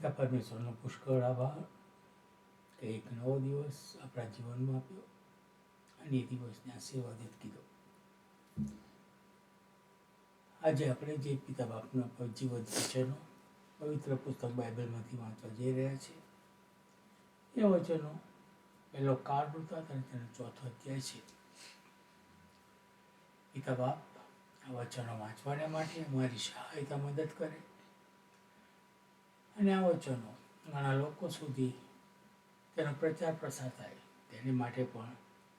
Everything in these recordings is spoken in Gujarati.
પિતા પરમેશ્વરનો પુષ્કળ આભાર. કે એક નવો દિવસ આપણા જીવનમાં આપ્યો અને એ દિવસને આશીર્વાદિત કીધો. આજે આપણે જે પિતા બાપના જીવન વચનો, પવિત્ર પુસ્તક બાઇબલમાંથી વાંચવા જઈ રહ્યા છે, એ વચનો પહેલો કાળ હતા અને તેનો ચોથો અધ્યાય છે. પિતા બાપ, આ વચનો વાંચવાને માટે મારી સહાયતા મદદ કરે. અને આ વચનો ઘણા લોકો સુધી તેનો પ્રચાર પ્રસાર થાય. તેની માટે પણ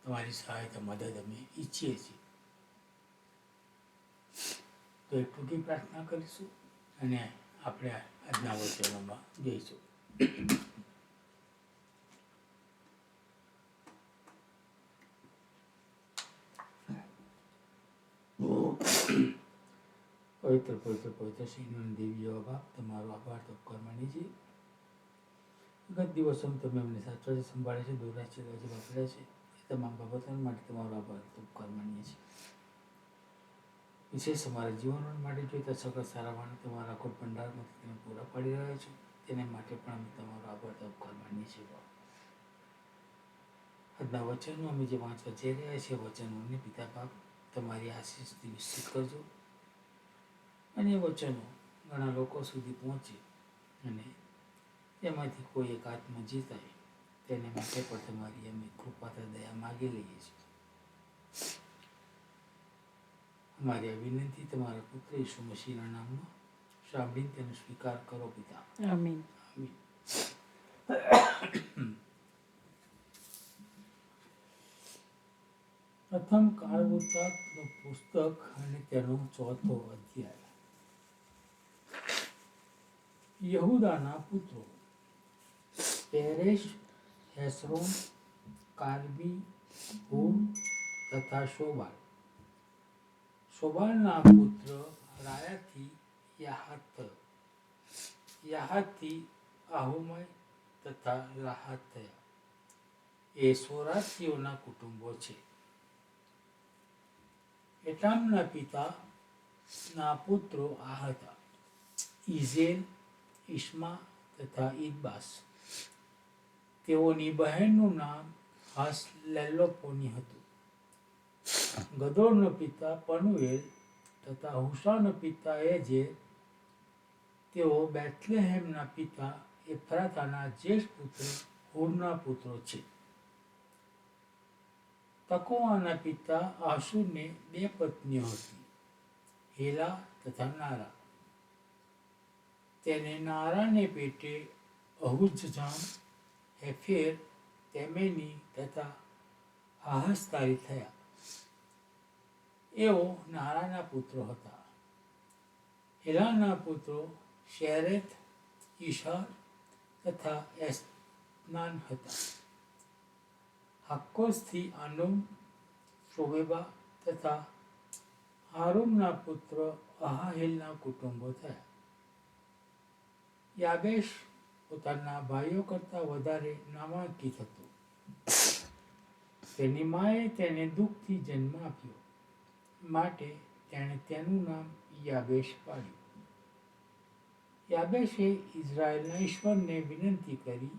તમારી સહાયતા, મદદ અમે ઈચ્છીએ છીએ. તો એક ટૂંકી પ્રાર્થના કરીશું અને આપણે આજના વચનોમાં જઈશું. પવિત્ર પવિત્ર પવિત્ર શ્રીનો દેવી બાપ, તમારો આભાર, તો કરવાની ગત દિવસોમાં તમે અમને સાચવા છે સંભાળે છે દોરા છે રાજી વાપર્યા છે. એ તમામ બાબતો માટે તમારો આભાર, તો કરવાની છે વિશેષ અમારા જીવન માટે જોઈતા સગળ સારા વાણ તમારા અખોટ ભંડારમાંથી તમે પૂરા પાડી રહ્યા છો. તેને માટે પણ અમે તમારો આભાર, તો કરવાની છે આજના વચનો અમે જે વાંચવા જઈ રહ્યા છીએ વચનોને પિતા બાપ તમારી આશીષથી નિશ્ચિત કરજો. અને એ વચનો ઘણા લોકો સુધી પહોંચે અને તેમાંથી કોઈ એક આત્મા જીતાય તેને માટે પણ તમારી અમે કૃપાતા દયા માગી લઈએ છીએ. અમારી આ વિનંતી તમારા પુત્ર ઈસુ મસીના નામમાં સાંભળીને તેનો સ્વીકાર કરો પિતા. આમીન. આમીન. પ્રથમ કાળ પુસ્તક અને તેનો ચોથો અધ્યાય. યહુદાના પુત્રો. પેરેશ હેસરોન કાર્બી હુમ તથા શોબાલ. શોબાલના પુત્ર રાયાથી યાહત, યાહતથી આહુમય તથા રાહત થયા. એ સોરાસીઓના કુટુંબો છે. એટામના પિતા ના પુત્રો આ હતા. ઇઝેલ ઇશ્મા તથા ઈદબાસ તેઓની બહેનનું નામ હાસલેલોપોની હતું. ગદોળનો પિતા પનુએલ તથા હુશાનો પિતા એ જે તેઓ બેથલેહેમના પિતા એફ્રાતાના જ્યેષ્ઠ પુત્ર હુરના પુત્રો છે. તકોવાના પિતા આશુને બે પત્નીઓ હતી હેલા તથા નારા. તેને નારાને પેટે અહુજજામ હેફેર તેમેની તથા હાહસ્તારી થયા. એઓ નારાના પુત્રો હતા. હેલાના પુત્રો શેરેથ ઈશાર તથા એસ્નાન હતા. હાકોસથી આનુમ શોબેબા તથા હારૂમના પુત્ર અહાહેલના કુટુંબો થયા. યાબેશ પોતાના ભાઈઓ કરતાં વધારે નામાંકિત હતો. તેની માએ તેને દુઃખથી જન્મ આપ્યો. માટે તેણે તેનું નામ યાબેશ પાડ્યું. યાબેશે ઇઝરાયલના ઈશ્વરને વિનંતી કરી,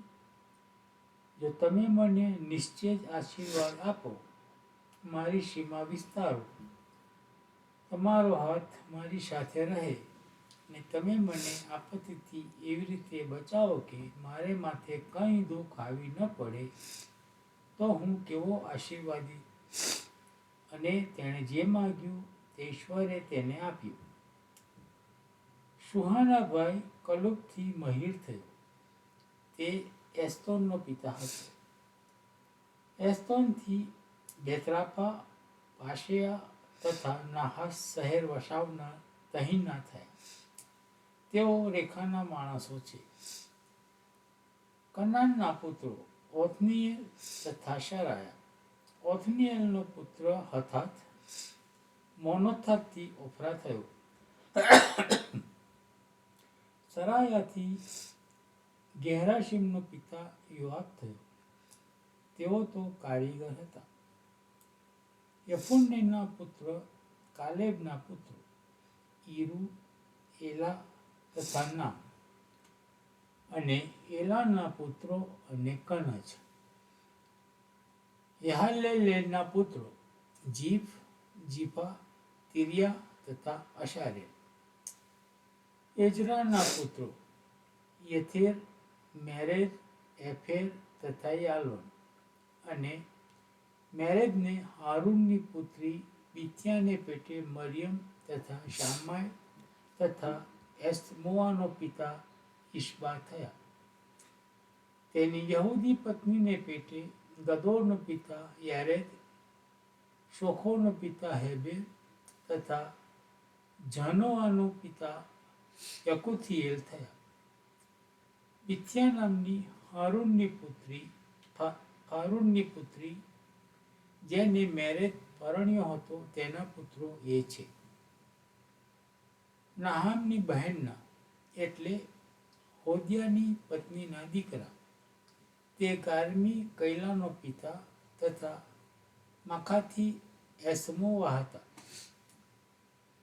જો તમે મને નિશ્ચય આશીર્વાદ આપો, મારી સીમા વિસ્તારો. તમારો હાથ મારી સાથે રહે. ને તમે મને આપત્તિથી એવી રીતે બચાવો કે મારે માથે કંઈ દુઃખ આવી ન પડે, તો હું કેવો આશીર્વાદી? અને તેણે જે માગ્યું તે ઈશ્વરે તેને આપ્યું. સુહાનાભાઈ કલુપથી મહિર થયો. તે એસ્તોનનો પિતા હતો. એસ્તોનથી બેતરાપા પાશિયા તથા નાહાસ શહેર વસાવના તહીના થયા. તેઓ રેખાના માણસો છે. કનાનના પુત્રો ઓથનીએલ તથા શરાયા ઓથનીએલનો પુત્ર હથાથ મોનોથાથી ઓફરા થયો. સરાયાથી ગેહરાશિમનો પિતા યુવાક થયો. તેઓ તો કારીગર હતા. યફુન્નેના પુત્ર કાલેબના પુત્રો ઈરુ એલા તથા નામ અને એલાના પુત્રો અને કનજ. યહાલેલેના પુત્રો જીફ, જીફા, તિરિયા તથા અશારે એજરાના પુત્રો યથેર, મેરેજ, એફેર તથા યાલોન. અને મેરેજને હારૂનની પુત્રી બિથિયાને પેટે મરિયમ તથા શામાય તથા એસ્મોઆનો પિતા ઈશ્બા થયા. તેની યહૂદી પત્નીને પેટે ગદોરનો પિતા યારેદ, શોખોનો પિતા હેબેર તથા જાનોઆનો પિતા યકુથિયેલ થયા. મિથ્યા નામની હારૂનની પુત્રી હારૂનની પુત્રી જેને મેરેજ પરણ્યો હતો તેના પુત્રો એ છે. નાહામની બહેનના. એટલે હોદિયાની પત્નીના દીકરા. તે કાર્મી કૈલાનો પિતા તથા માખાથી એસમોવા હતા.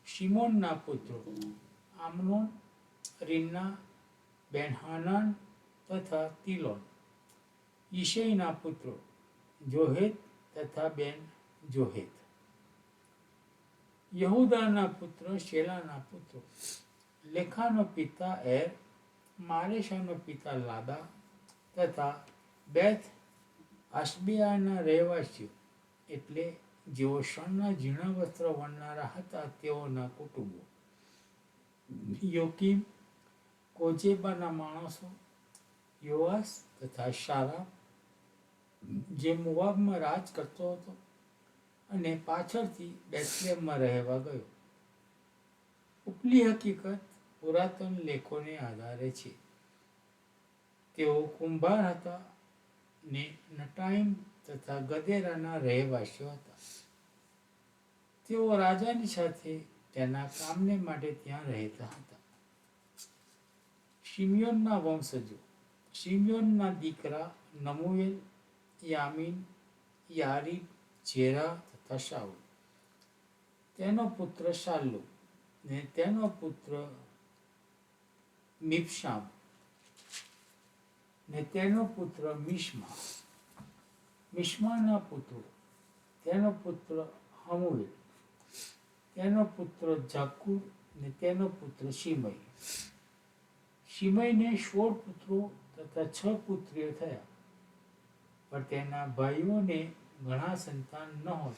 શિમોનના પુત્રો આમનોન, રીન્ના, બેનહાનાન તથા તિલોન. ઈશૈના પુત્રો જોહેત તથા બેન જોહેત યહુદાના પુત્ર, શેલાના પુત્રો. લેખાનો પિતા એર મારેશાનો પિતા લાદા તથા બેથ આશબિયાના રહેવાસીઓ. એટલે જેઓ શણના ઝીણા વસ્ત્ર વણનારા હતા, તેઓના કુટુંબો. યોકીમ, કોજેબાના માણસો યોવાસ તથા શારા જે મુવાબમાં રાજ કરતો હતો. અને પાછળથી બેથલેમમાં રહેવા ગયો. ઉપલી હકીકત પુરાતન લેખોને આધારે છે. તેઓ કુંભાર હતા ને નટાઈમ તથા ગદેરાના રહેવાસીઓ હતા. તેઓ રાજાની સાથે તેના કામને માટે ત્યાં રહેતા હતા. શિમિયોનના વંશજો. શિમિયોનના દીકરા નમુએલ, યામીન, યારીબ, જેરા તથા તેનો પુત્ર શાલ્લુ ને તેનો પુત્ર મિપશામ ને તેનો પુત્ર મિશ્મા. મિશ્માના પુત્રો. તેનો પુત્ર હમુલ. તેનો પુત્ર જાકુર ને તેનો પુત્ર શિમય. શિમયને સોળ પુત્રો તથા છ પુત્રીઓ થયા. પણ તેના ભાઈઓને ઘણા સંતાન નહોતા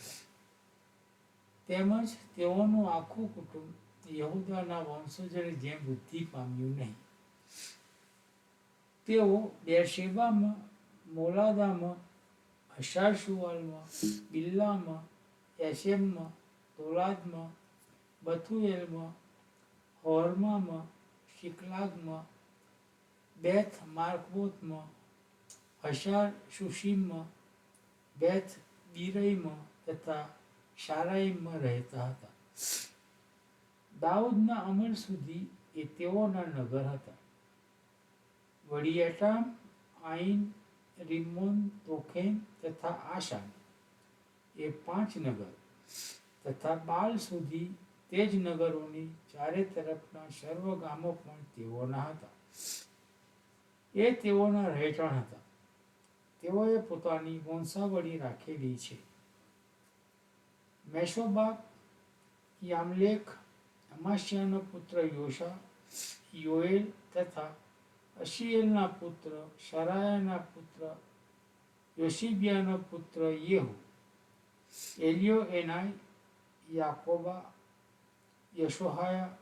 તેમજ તેઓનું આખું કુટુંબ યહૂદાના વંશજોની જેમ વૃદ્ધિ પામ્યું નહીં. તેઓ બેશેબામાં મોલાદામાં હશારશુવાલમાં બિલ્લામાં એશેમમાં તોલાદમાં બથુએલમાં હોર્મામાં, શિકલાગમાં બેથ માર્કબોથમાં હશાર સુશીમમાં બેથ બિરઈમાં તથા શારાઈમમાં રહેતા હતા. દાઉદના અમલ સુધી એ તેઓના નગર હતા. વડિયાટામ, આઈન રિમોન તોખેન તથા આશા એ પાંચ નગર તથા બાલ સુધી તે જ નગરોની ચારે તરફના સર્વ ગામો પણ તેઓના હતા. એ તેઓના રહેઠાણ હતા. તેઓએ પોતાની વંશાવળી રાખેલી છે. મેશોબા યામલેખ અમાશિયાનો પુત્ર યોશા, યોએલ તથા અશિયેલના પુત્ર શરાયાના પુત્ર, યોશિબિયાનો પુત્ર યેહુ એલિયો એનાય યાકોબા, યશોહાયા,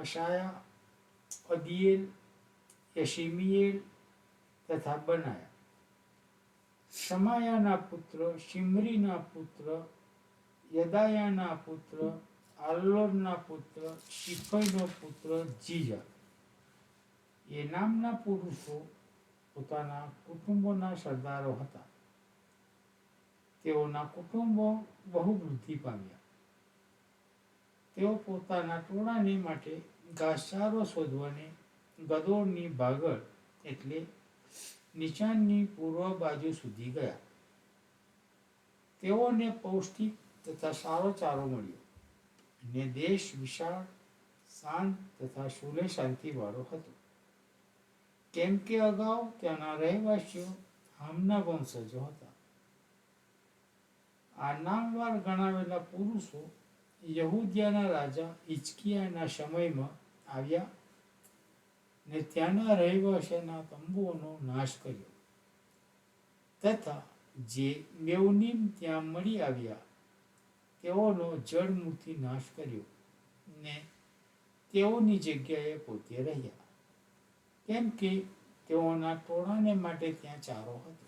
અશાયા, અદિયેલ યશિમિયેલ તથા બનાયા. શમાયાના પુત્ર શિમરીના પુત્ર યદાયાના પુત્ર આલ્લોરના પુત્ર શિફયનો પુત્ર જીજા એ નામના પુરુષો પોતાના કુટુંબોના સરદારો હતા તેઓના કુટુંબો બહુ વૃદ્ધિ પામ્યા તેઓ પોતાના ટોળાને માટે ઘાસચારો શોધવાને ગદોળની ભાગળ એટલે નીચાણની પૂર્વ બાજુ સુધી ગયા. તેઓને પૌષ્ટિક તથા સારો ચારો મળ્યો ને દેશ વિશાળ, શાંત તથા સુલે શાંતિવાળો હતો. કેમ કે અગાઉ ત્યાંના રહેવાસીઓ હામના વંશજો હતા. આ નામવાર ગણાવેલા પુરુષો યહૂદિયાના રાજા હિચકિયાના સમયમાં આવ્યા ને ત્યાંના રહેવાસીના તંબુઓનો નાશ કર્યો. તથા જે મેવનીમ ત્યાં મળી આવ્યા, તેઓનો જળમૂળથી નાશ કર્યો ને તેઓની જગ્યાએ પોતે રહ્યા. કેમ કે તેઓના ટોળાને માટે ત્યાં ચારો હતો.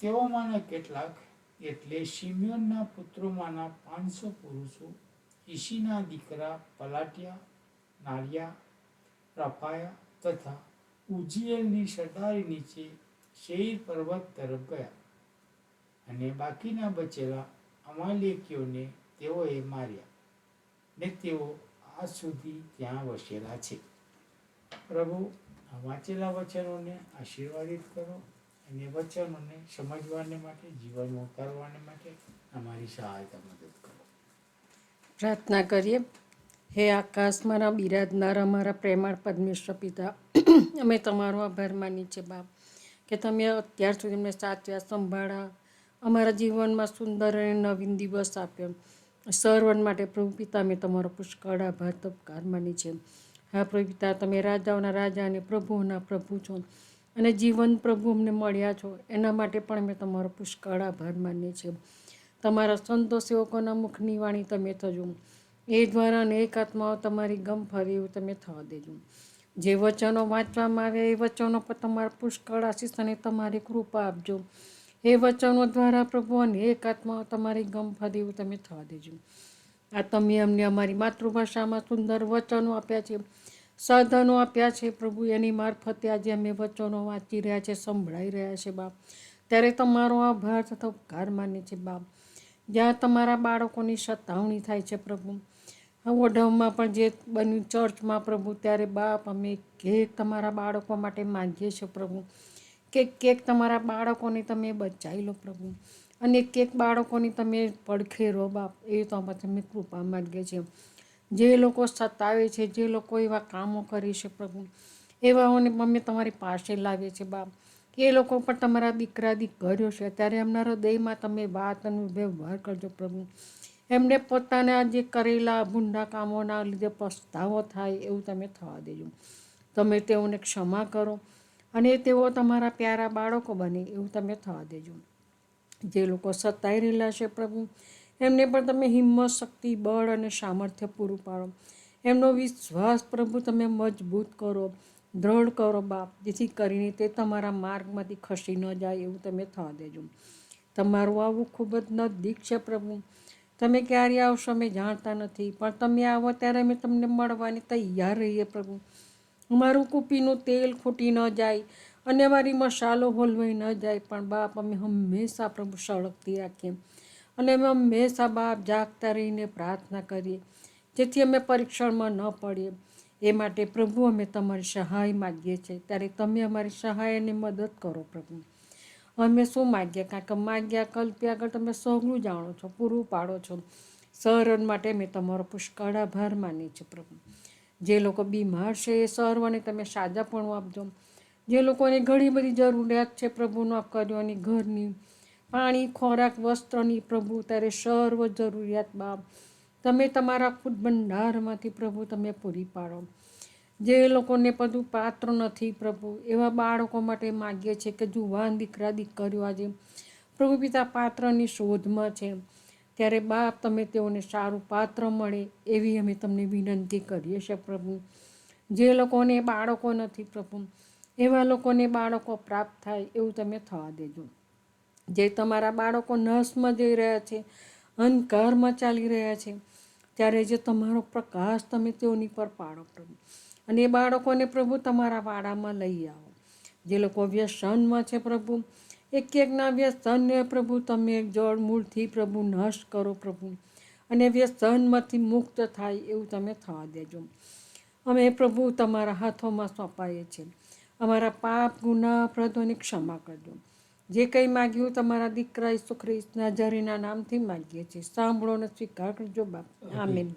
તેઓમાંના કેટલાક એટલે શિમ્યોનના પુત્રોમાંના પાંચસો પુરુષો, ઈશીના દીકરા પલાટિયા, નારિયા રફાયા તથા ઉજિયેલની સટારી નીચે શેર પર્વત તરફ ગયા. અને બાકીના બચેલા અમાલેકીઓને તેઓએ માર્યા ને તેઓ આજ સુધી ત્યાં વસેલા છે. પ્રભુ વાંચેલા વચનોને આશીર્વાદિત કરો અને વચનોને સમજવાને માટે, જીવનમાં ઉતારવાને માટે અમારી સહાયતા મદદ કરો. પ્રાર્થના કરીએ. હે આકાશમાંના બિરાજનાર, અમારા પ્રેમાળ પરમેશ્વર પિતા, અમે તમારો આભાર માની છે, બાપ. કે તમે અત્યાર સુધી અમને સાચવ્યા સંભાળ્યા. અમારા જીવનમાં સુંદર અને નવીન દિવસ આપ્યો. સર્વન માટે પ્રભુ પિતા, અમે તમારો પુષ્કળ આભાર, તપકાર માની છે. હા, પ્રભુ પિતા, તમે રાજાઓના રાજા અને પ્રભુઓના પ્રભુ છો. અને જીવન પ્રભુ અમને મળ્યા છો. એના માટે પણ અમે તમારો પુષ્કળ આભાર માનીએ છીએ. તમારા સંતો સેવકોના મુખની વાણી તમે થજો. એ દ્વારા અનેક આત્માઓ તમારી ગમ ફરે એવું તમે થવા દેજો. જે વચનો વાંચવામાં આવે, એ વચનો પર તમારા પુષ્કળ આશીષ અને તમારી કૃપા આપજો. એ વચનો દ્વારા પ્રભુ અનેક આત્માઓ તમારી ગમ ફરે એવું તમે થવા દેજો. આ તમે અમને અમારી માતૃભાષામાં સુંદર વચનો આપ્યા છે, સાધનો આપ્યા છે પ્રભુ, એની મારફતે આજે અમે વચનો વાંચી રહ્યા છે, સંભળાઈ રહ્યા છે બાપ. ત્યારે તમારો આભાર તથા ઉપકાર માને છે બાપ. જ્યાં તમારા બાળકોની સતાવણી થાય છે પ્રભુ. ઓઢવમાં પણ જે બન્યું ચર્ચમાં પ્રભુ, ત્યારે બાપ અમે કેક તમારા બાળકો માટે માંગીએ છીએ પ્રભુ. કે કેક તમારા બાળકોને તમે બચાવી લો પ્રભુ. અને કેક બાળકોની તમે પડખે રહો બાપ, એ તો તમે કૃપા માગીએ છીએ. જે લોકો સતાવે છે, જે લોકો એવા કામો કરે છે પ્રભુ એવાઓને અમે તમારી પાસે લાવીએ છીએ બાપ. એ લોકો પણ તમારા દીકરા, દીકરીઓ છે, ત્યારે એમના હૃદયમાં તમે વાત અને વ્યવહાર કરજો પ્રભુ. એમને પોતાના જે કરેલા ભૂંડા કામોના લીધે પસ્તાવો થાય એવું તમે થવા દેજો. તમે તેઓને ક્ષમા કરો અને તેઓ તમારા પ્યારા બાળકો બને એવું તમે થવા દેજો. જે લોકો સતાઈ રહેલા છે પ્રભુ, એમને પણ તમે હિંમત, શક્તિ, બળ અને સામર્થ્ય પૂરું પાડો. એમનો વિશ્વાસ પ્રભુ તમે મજબૂત કરો. દ્રઢ કરો બાપ, જેથી કરીને તે તમારા માર્ગમાંથી ખસી ન જાય એવું તમે થવા દેજો. તમારું આવું ખૂબ જ નજીક છે પ્રભુ. તમે ક્યારે આવશો અમે જાણતા નથી, પણ તમે આવો ત્યારે અમે તમને મળવાની તૈયાર રહીએ પ્રભુ. અમારું કુપીનું તેલ ખૂટી ન જાય અને અમારી મસાલો હોલવાઈ ન જાય, પણ બાપ અમે હંમેશા પ્રભુ સળગતી રાખીએ અને અમે હંમેશા બાપ જાગતા રહીને પ્રાર્થના કરીએ, જેથી અમે પરીક્ષણમાં ન પડીએ. એ માટે પ્રભુ, અમે તમારી સહાય માગીએ છીએ. ત્યારે તમે અમારી સહાય અને મદદ કરો પ્રભુ. અમે શું માગ્યા કારણ કે માગ્યા કલ્પ્યા આગળ તમે સઘળું જાણો છો, પૂરું પાડો છો. સહરણ માટે અમે તમારો પુષ્કળ આભાર માની છું પ્રભુ. જે લોકો બીમાર છે એ સર્વને તમે સાજાપણું આપજો. જે લોકોને ઘણી બધી જરૂરિયાત છે પ્રભુનો આપ કરવાની ઘરની પાણી, ખોરાક, વસ્ત્રની પ્રભુ, ત્યારે સર્વ જરૂરિયાત બાપ તમે તમારા ખુદ ભંડારમાંથી પ્રભુ તમે પૂરી પાડો. જે લોકોને બધું પાત્ર નથી પ્રભુ, એવા બાળકો માટે માગીએ છીએ કે જુવાન દીકરા દીકરીઓ આજે પ્રભુ પિતા પાત્રની શોધમાં છે. ત્યારે બાપ તમે તેઓને સારું પાત્ર મળે એવી અમે તમને વિનંતી કરીએ છીએ પ્રભુ. જે લોકોને બાળકો નથી પ્રભુ, એવા લોકોને બાળકો પ્રાપ્ત થાય એવું તમે થવા દેજો. જે તમારા બાળકો નર્સમાં જઈ રહ્યા છે, અંધકારમાં ચાલી રહ્યા છે ત્યારે જે તમારો પ્રકાશ તમે તેઓની પર પાડો પ્રભુ. અને એ બાળકોને પ્રભુ તમારા વાડામાં લઈ આવો. જે લોકો વ્યસનમાં છે પ્રભુ એક એકના વ્યસનને પ્રભુ તમે જળ મૂળથી પ્રભુ નષ્ટ કરો પ્રભુ. અને વ્યસનમાંથી મુક્ત થાય એવું તમે થવા દેજો. અમે પ્રભુ તમારા હાથોમાં સોંપાઈએ છીએ. અમારા પાપ ગુના અપરાધોની ક્ષમા કરજો. જે કંઈ માગ્યું તમારા દીકરા ઈસુ ખ્રિસ્તના જરીના નામથી માગીએ છીએ. સાંભળો ને સ્વીકાર કરજો બાપ. આમીન.